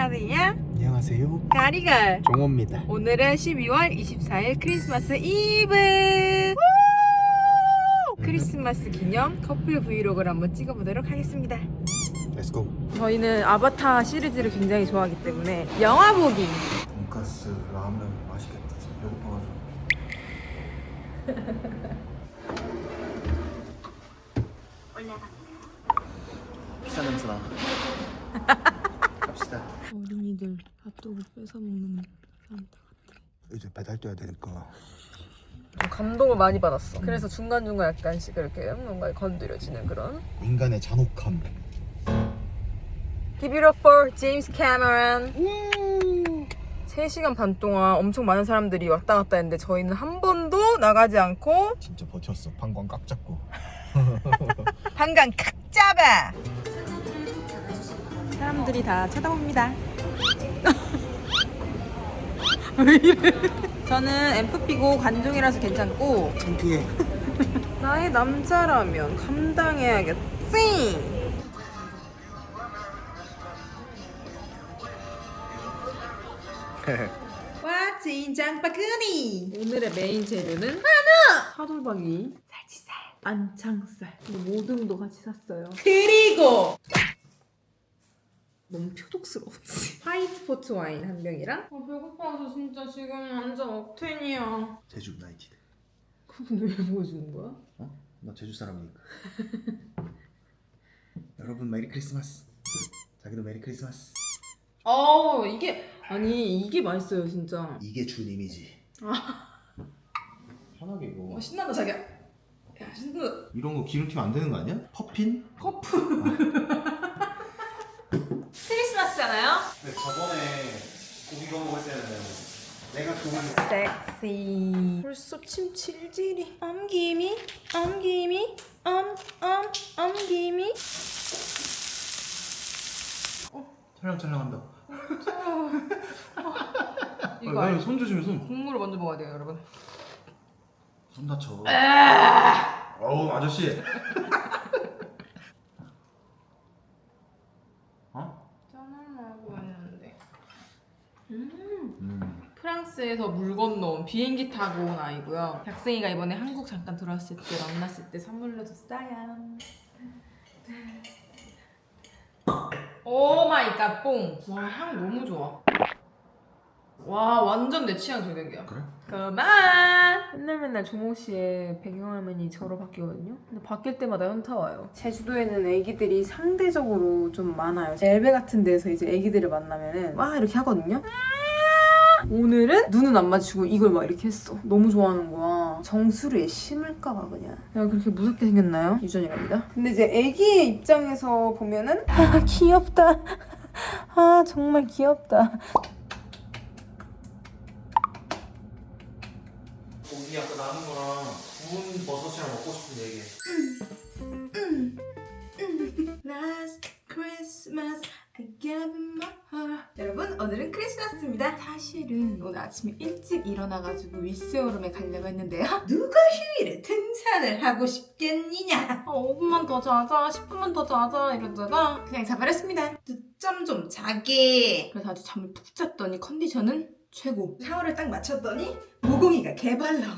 안녕하세요. 안녕하세요. 가리갈. 종호입니다. 오늘은 12월 24일 크리스마스 이브. 크리스마스 기념 커플 브이로그를 한번 찍어보도록 하겠습니다. 렛츠고. 저희는 아바타 시리즈를 굉장히 좋아하기 때문에 영화 보기. 돈가스 라면 맛있겠다. 지금 배고파가지고. 비싼 냄새 나. 어린이들 핫도그 뺏어 먹는 산타. 이제 배달 뛰어야 되니까. 좀 감동을 많이 받았어. 그래서 중간중간 약간씩 이렇게 뭔가 건드려지는 그런. 인간의 잔혹함. Give it up for James Cameron. 3시간 반 동안 엄청 많은 사람들이 왔다 갔다 했는데 저희는 한 번도 나가지 않고 진짜 버텼어. 방광 꽉 잡고. 한강 칵 잡아! 사람들이 다 쳐다봅니다. 왜 이래? 저는 MFP고 관종이라서 괜찮고 창피해. 나의 남자라면 감당해야겠지. 와 진장바구니 오늘의 메인 재료는 하나 차돌박이 살치살 안창살 모듬도 같이 샀어요 그리고 너무 표독스러웠지 화이트 포트 와인 한 병이랑 아 배고파서 진짜 지금 완전 억텐이야 제주 나이티드. 그건 왜 보여주는 거야? 어? 나 제주 사람이니까. 여러분 메리 크리스마스. 자기도 메리 크리스마스. 어 이게 아니 이게 맛있어요 진짜 이게 준 이미지. 편하게 이거. 어, 신난다 자기야 야 신난다 이런 거 기름 튀면 안 되는 거 아니야? 퍼핀? 크리 네, 저번에 고기 구워 먹을 때는 내가 고기 섹시 벌써 침 질질이 엄기미 엄기미 엄엄 엄기미 찰랑찰랑한다. 이거 알 손 조심해 손. 국물을 먼저 먹어야 돼요 여러분 손 다쳐. 어우 아저씨. 어? 짠하고 했는데 음. 프랑스에서 물 건너온 비행기 타고 온 아이고요. 학생이가 이번에 한국 잠깐 들어왔을 때 만났을 때 선물로 줬어요. 오 마이 갓 뽕. 와 향 너무 좋아. 와 완전 내 취향 저격이야. 그래? 그만. 맨날 맨날 종호 씨의 배경화면이 저로 바뀌거든요. 근데 바뀔 때마다 현타 와요. 제주도에는 애기들이 상대적으로 좀 많아요. 엘베 같은 데서 이제 애기들을 만나면은 와 이렇게 하거든요. 오늘은 눈은 안 맞추고 이걸 막 이렇게 했어. 너무 좋아하는 거야. 정수리에 심을까봐 그냥. 내가 그렇게 무섭게 생겼나요? 유전이랍니다. 근데 이제 애기의 입장에서 보면은 아 귀엽다. 아 정말 귀엽다. 고기 아까 남은 거랑 구운 버섯이랑 먹고 싶은 얘기. Last Christmas I gave my heart 여러분 오늘은 크리스마스입니다. 사실은 오늘 아침에 일찍 일어나가지고 윗세오름에 가려고 했는데요. 누가 휴일에 등산을 하고 싶겠느냐? 어, 5분만 더 자자 10분만 더 자자 이러다가 그냥 자버렸습니다. 늦잠 좀 자게. 그래서 아주 잠을 푹 잤더니 컨디션은 최고. 샤워를 딱 마쳤더니 모공이가 개발랑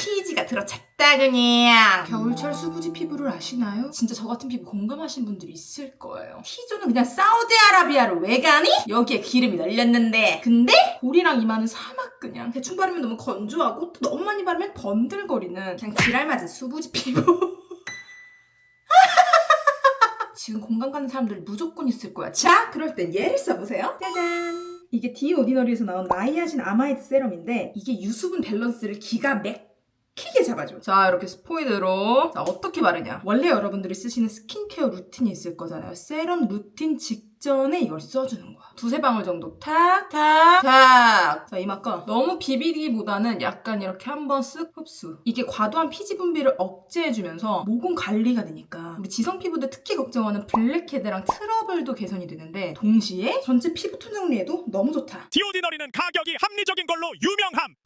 피지가 들어찼다 그냥 겨울철 수부지 피부를 아시나요? 진짜 저 같은 피부 공감하신 분들이 있을 거예요. T존은 그냥 사우디아라비아로 왜 가니? 여기에 기름이 널렸는데. 근데 볼이랑 이마는 사막 그냥. 대충 바르면 너무 건조하고 또 너무 많이 바르면 번들거리는 그냥 지랄맞은 수부지 피부. 지금 공감 가는 사람들 무조건 있을 거야. 자 그럴 땐 얘를 써보세요. 짜잔. 이게 디오디너리에서 나온 나이아신 아마이드 세럼인데 이게 유수분 밸런스를 기가 막 히게 잡아줘. 자 이렇게 스포이드로 자 어떻게 바르냐? 원래 여러분들이 쓰시는 스킨케어 루틴이 있을 거잖아요. 세럼 루틴 직전에 이걸 써주는 거야. 두세 방울 정도 탁 탁 탁 자 이마가 너무 비비기보다는 약간 이렇게 한번 쓱 흡수 이게 과도한 피지 분비를 억제해주면서 모공 관리가 되니까 우리 지성 피부들 특히 걱정하는 블랙헤드랑 트러블도 개선이 되는데 동시에 전체 피부 톤 정리에도 너무 좋다 디오디너리는 가격이 합리적인 걸로 유명함.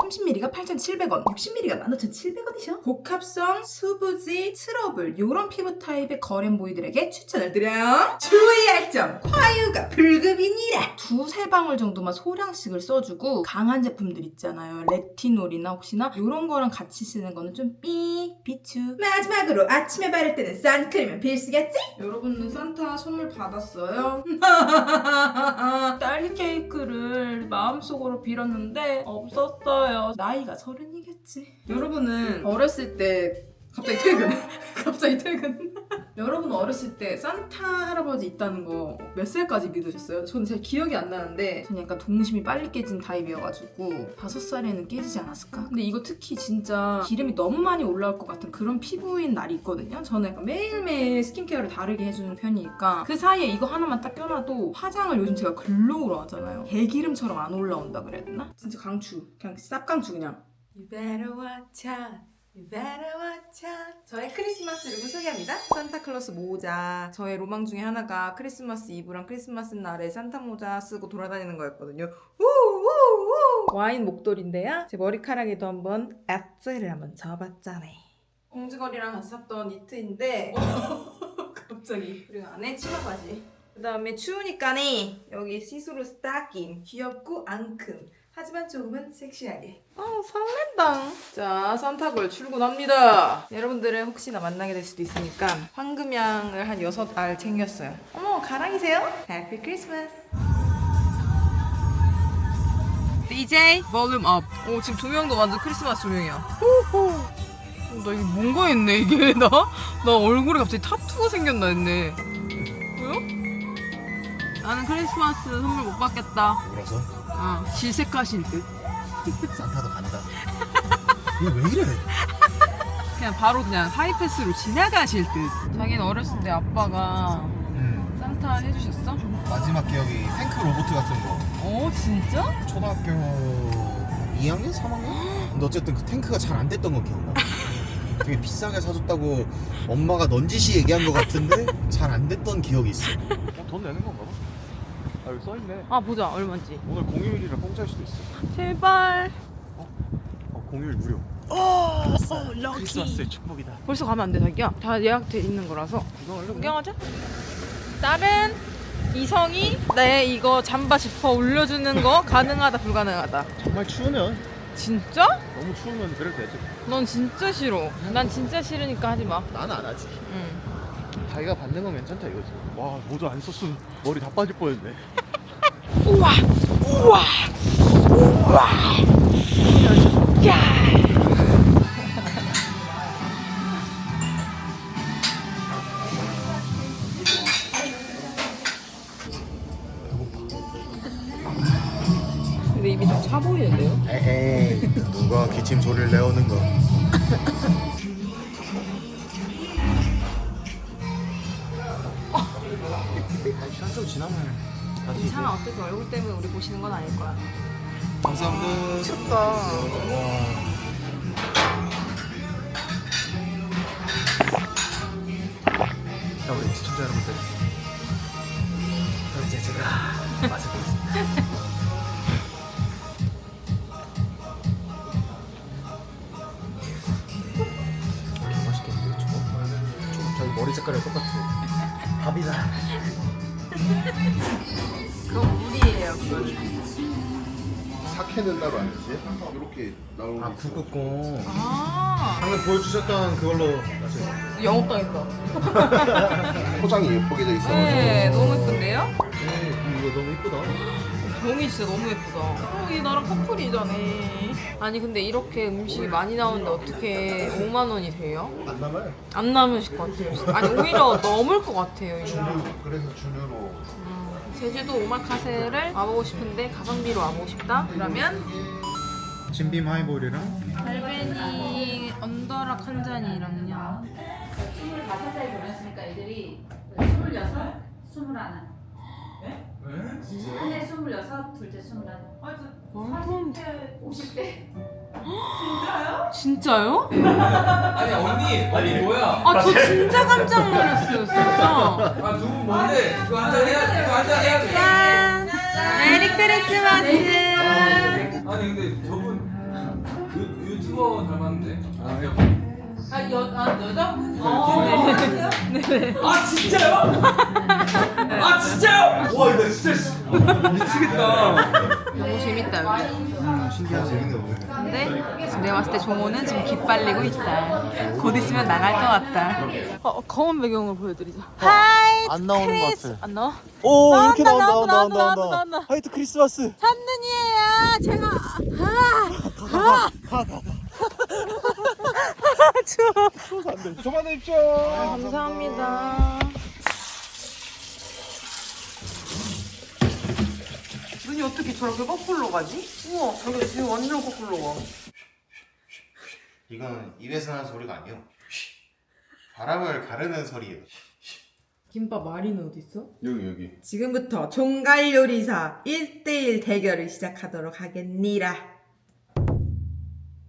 30ml가 8,700원, 60ml가 15,700원이죠. 복합성, 수부지, 트러블 이런 피부 타입의 거렌 보이들에게 추천을 드려요. 주의할 점, 화 화유가 불급이니라. 두세 방울 정도만 소량씩을 써주고 강한 제품들 있잖아요. 레티놀이나 혹시나 이런 거랑 같이 쓰는 거는 좀 삐, 비추. 마지막으로 아침에 바를 때는 선크림은 필수겠지? 여러분은 산타 선물 받았어요? 딸기 케이크를 마음속으로 빌었는데 없었어요. 나이가 서른이겠지. 여러분은 어렸을 때 갑자기 퇴근. 갑자기 퇴근. 여러분 어렸을 때 산타 할아버지 있다는 거 몇 살까지 믿으셨어요? 저는 잘 기억이 안 나는데 저는 약간 동심이 빨리 깨진 타입이어가지고 다섯 살에는 깨지지 않았을까? 근데 이거 특히 진짜 기름이 너무 많이 올라올 것 같은 그런 피부인 날이 있거든요. 저는 약간 매일매일 스킨케어를 다르게 해주는 편이니까 그 사이에 이거 하나만 딱 껴놔도 화장을 요즘 제가 글로우로 하잖아요. 개기름처럼 안 올라온다 그래야 되나? 진짜 강추. 그냥 쌉 강추 그냥. You better watch out. 저의 크리스마스 룩을 소개합니다. 산타클로스 모자. 저의 로망 중에 하나가 크리스마스 이브랑 크리스마스 날에 산타 모자 쓰고 돌아다니는 거였거든요. 우우우. 와인 목도리인데요. 제 머리카락에도 한번 앱셀을 한번 접었잖아요. 공주거리랑 같이 샀던 니트인데 갑자기 그리고 안에 치마 바지. 그 다음에 추우니까네 여기 시스루 스타킹 귀엽고 앙큼 하지만 조금은 섹시하게 아 설렌다 자 산타볼 출근합니다 여러분들은 혹시나 만나게 될 수도 있으니까 황금향을 한 6알 챙겼어요 어머 가랑이세요? 해피 크리스마스 DJ 볼륨 업. 오 지금 조명도 완전 크리스마스 조명이야. 호호. 어, 나 이게 뭔가 했네 이게 나? 나 얼굴에 갑자기 타투가 생겼나 했네. 나는 크리스마스 선물 못 받겠다. 울어서 어, 질색하실 듯. 산타도 간다. 이거 왜 이래? 그냥 바로 그냥 하이패스로 지나가실 듯. 자기는 어렸을 때 아빠가 음, 산타 해주셨어? 마지막 기억이 탱크 로봇 같은 거. 어 진짜? 초등학교 2학년, 3학년? 근데 어쨌든 그 탱크가 잘 안 됐던 건 기억나. 되게 비싸게 사줬다고 엄마가 넌지시 얘기한 것 같은데 잘 안 됐던 기억이 있어. 어, 돈 내는 건가 봐. 아 여기 써있네. 아 보자 얼마인지. 오늘 공휴일이라 공짜일 수도 있어. 제발. 어 공휴일 무료. 어, 크리스마스의 축복이다. 벌써 가면 안돼 자기야. 다 예약돼 있는 거라서. 구경하자. 다른 이성이 내 이거 잠바 지퍼 올려주는 거 가능하다 불가능하다. 정말 추우면 진짜? 너무 추우면 그래도 되지. 넌 진짜 싫어. 난 진짜 싫으니까 하지 마. 나는 안 하지. 응. 자기가 받는 건 괜찮다 이거지. 와 모자 안 썼으면 머리 다 빠질 뻔했네. 우와, 우와, 우와. 야. 근데 입이 좀 차 보이는데요? 에헤이 누가 기침 소리를 시간 좀 지나면 다시. 괜찮아 어차피 얼굴 때문에 우리 보시는 건 아닐 거야. 감사합니다. 춥다. 와. 자 우리 시청자 여러분들. 그럼 이제 제가 맛을 보겠습니다. 저희 머리 색깔이 똑같아. 밥이다. 그건 물이에요. 그거는. 사케는 따로 안 드세요? 이렇게 나오는 아 게 있어요. 북극곰. 아, 방금 보여주셨던 그걸로 마셔요. 영업 당했다. 포장이 예쁘게 돼 있어가지고 네, 너무 예쁜데요? 네, 이거 너무 이쁘다. 병이 진짜 너무 예쁘다. 어, 얘 나랑 커플이잖아. 아니 근데 이렇게 음식이 많이 나오는데 어떻게 5만 원이 돼요? 안 남아요? 안 남으실 것 같아요. 아니 오히려 넘을 것 같아요. 이거. 준유 그래서 준유로 음, 제주도 오마카세를 와보고 싶은데 가성비로 와보고 싶다. 그러면 진빔 하이볼이랑 알베니 언더락 한 잔이랑요. 25살에 결혼했으니까 애들이 26, 21. 한해 26, 둘째 21. 완전 50대. 진짜요? 아니 언니 아니 뭐야 아 저 진짜 깜짝 놀랐어요 진짜. 아 누구 뭔데 이거 한잔 해야 이거 한잔 해야 돼 짠. 메리 크리스마스. 아니 근데 저분 유, 유튜버 닮았는데 아, 여, 아 여자분? 아 진짜요? 아 진짜요? 와 이거 진짜 씨. 미치겠다. 너무 재밌다 여기. 음, 재밌네 오늘 근데 지금 내가 봤을 때 종호는 지금 기빨리고 있다. 곧 있으면 나갈 것 같다. 어, 검은 배경을 보여드리자. 하이. 안 나오는 것 같아 안 나와? 오 나온다, 이렇게 나온다 나온다, 나온다 나온다, 나온다 나온다. 화이트 크리스마스 찬눈이에요. 제가 아, 추워. 그만해줘 감사합니다. 눈이 어떻게 저렇게 거꾸로 가지? 우와, 저게 지금 완전 거꾸로 가. 이건 입에서 나는 소리가 아니요 바람을 가르는 소리예요 김밥 마리는 어디 있어? 여기 여기 지금부터 종갈 요리사 1대1 대결을 시작하도록 하겠니라.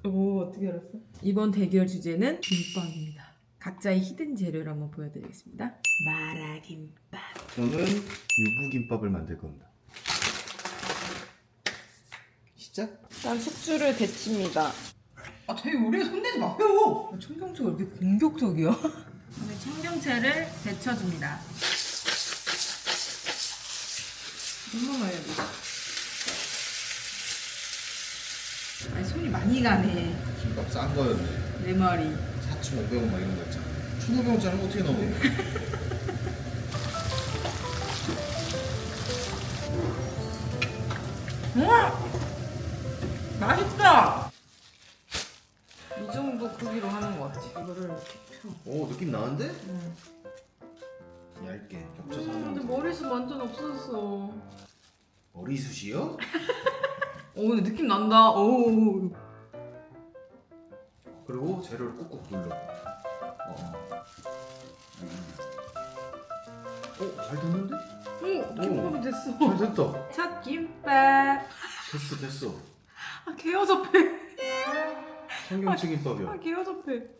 오, 어떻게 알았어? 이번 대결 주제는 김밥입니다. 각자의 히든 재료를 한번 보여드리겠습니다. 마라 김밥. 저는 유부김밥을 만들 겁니다 시작? 일단 숙주를 데칩니다. 아, 되게 우리가 손대지 마요! 청경채가 왜 이렇게 공격적이야? 오늘 청경채를 데쳐줍니다. 얼마나 해야 돼? 아니, 손이 많이 가네. 김밥 싼 거였네 내 말이. 4,500원 막 이런 거 있잖아 1,500원짜리 어떻게 넣어 우와! 맛있다! 이 정도 크기로 하는 것 같아. 이거를 이렇게 펴. 오 느낌 나는데? 얇게 겹쳐서 하는 근데 거 머리숱 완전 없어졌어. 머리숱이요? 오, 근데 느낌 난다. 오. 그리고 재료를 꾹꾹 눌러 어. 음. 오, 잘 됐는데? 오, 김밥이 됐어. 잘 됐다 첫 김밥. 됐어 됐어 아, 개어접해. 청경채 아, 김밥이야 개어접해.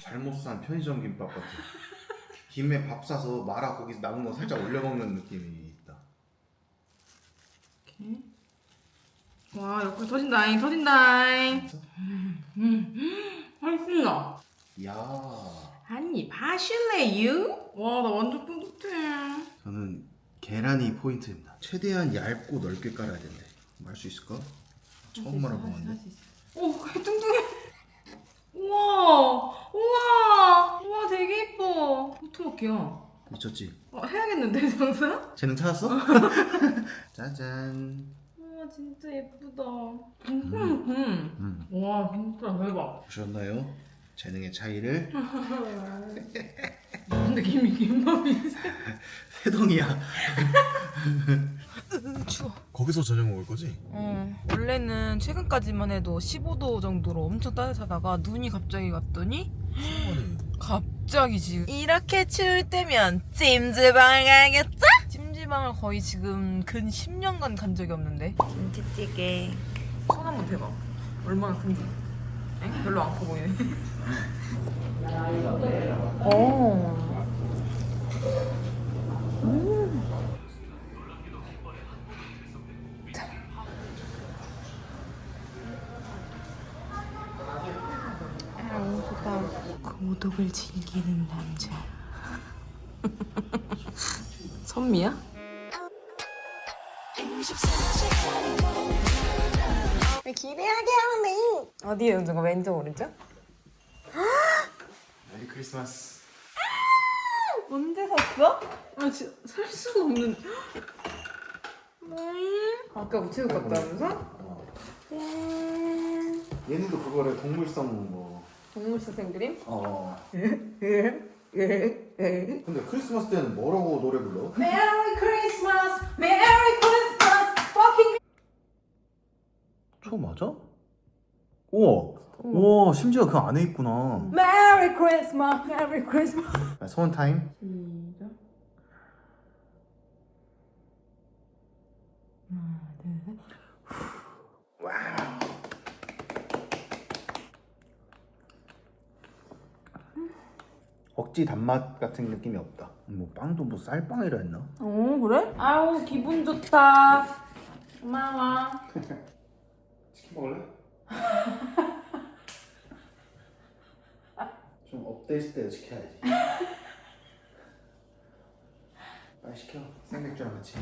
잘못 산 편의점 김밥 같아 김에 밥 싸서 마라 거기서 남은 거 살짝 올려 먹는 느낌이 있다 이렇게. 와, 옆에 터진다잉, 터진다잉. 음, 음, 맛있습니다. 이야 한입 하실래요? 와, 나 완전 뿌듯해. 저는 계란이 포인트입니다 최대한 얇고 넓게 깔아야 된대 할 수 있을까? 처음 말해보는데 오, 뚱뚱해. 우와, 우와, 우와, 되게 예뻐. 포토먹기야. 미쳤지? 어, 해야겠는데, 장사? 재능 찾았어? 짜잔 우와, 진짜 예쁘다. 음, 음. 음. 와, 진짜 대박. 보셨나요? 재능의 차이를. 근데 김이 김밥이 해덩이야. 추워. 거기서 저녁 먹을 거지? 어, 원래는 최근까지만 해도 15도 정도로 엄청 따뜻하다가 눈이 갑자기 왔더니 갑자기 지금 이렇게 추울 때면 찜질방을 가야겠죠? 찜질방을 거의 지금 근 10년간 간 적이 없는데. 김치찌개. 손 한번 대봐. 얼마나 큰지 엥? 별로 안 커 보이네 오. 고독을 즐기는 남자. 선미야? 기대하게 하네. 어디에 왼쪽 왼쪽 오른쪽? 메리 크리스마스 언제 샀어? 아 진짜 살 수가 없는. 아까 우체국 갔다 오면서? 얘네도 그거를 동물성 뭐 동물사 생그림? 어. 예. 예. 예. 근데 크리스마스 때는 뭐라고 노래 불러? Merry Christmas, Merry Christmas, fucking. 초 맞아? 우와 우와 심지어 그 안에 있구나 Merry Christmas, Merry Christmas. 자, 소원 타임 시작. 하나, 둘, 셋. 억지 단맛 같은 느낌이 없다 뭐 빵도 뭐 쌀빵이라 했나? 어 그래? 아우 기분 좋다. 고마워. 먹을래? 좀 업돼 있을 때 시켜야지. 빨리 시켜. 생맥주랑 같이.